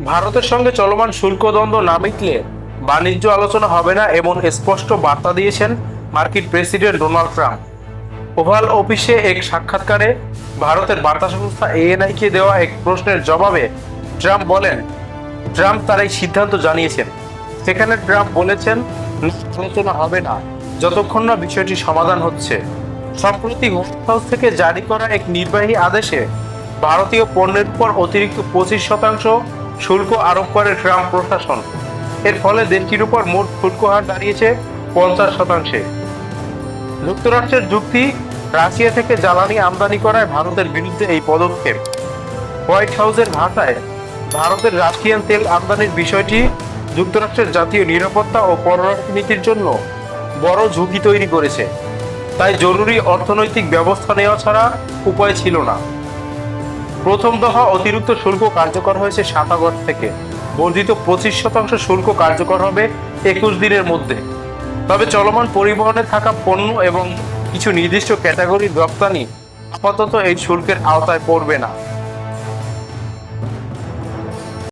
ভারতের সঙ্গে চলমান শুল্ক দ্বন্দ্ব না মিটলে বাণিজ্য আলোচনা হবে না এমন স্পষ্ট বার্তা দিয়েছেন মার্কিন প্রেসিডেন্ট ডোনাল্ড ট্রাম্প। ওভাল অফিসে এক সাক্ষাৎকারে ভারতের বার্তা সংস্থা এএনআইকে দেওয়া এক প্রশ্নের জবাবে ট্রাম্প বলেন, ট্রাম্প তার এই সিদ্ধান্ত জানিয়েছেন। সেখানে ট্রাম্প বলেছেন, আলোচনা হবে না, যতক্ষণ না বিষয়টি সমাধান হচ্ছে। সম্প্রতি হোয়াইট হাউস থেকে জারি করা এক নির্বাহী আদেশে ভারতীয় পণ্যের উপর অতিরিক্ত পঁচিশ শতাংশ শুল্ক আরোপ করে ট্রাম্প প্রশাসন। এর ফলে দেশটির উপর মোট শুল্ক হার দাঁড়িয়েছে পঞ্চাশ শতাংশে। যুক্তরাষ্ট্রের যুক্তি, রাশিয়া থেকে জ্বালানি আমদানি করায় ভারতের বিরুদ্ধে এই পদক্ষেপ। হোয়াইট হাউসের ভাষায়, ভারতের রাশিয়ান তেল আমদানির বিষয়টি যুক্তরাষ্ট্রের জাতীয় নিরাপত্তা ও পররাষ্ট্রনীতির জন্য বড় ঝুঁকি তৈরি করেছে। তাই জরুরি অর্থনৈতিক ব্যবস্থা নেওয়া ছাড়া উপায় ছিল না। প্রথম দফা অতিরিক্ত শুল্ক কার্যকর হয়েছে সাতাগর থেকে। বর্ধিত পঁচিশ শতাংশ শুল্ক কার্যকর হবে একুশ দিনের মধ্যে। তবে চলমান পরিবহনে থাকা পণ্য এবং কিছু নির্দিষ্ট ক্যাটাগরির রপ্তানি আপাতত এই শুল্কের আওতায় পড়বে না।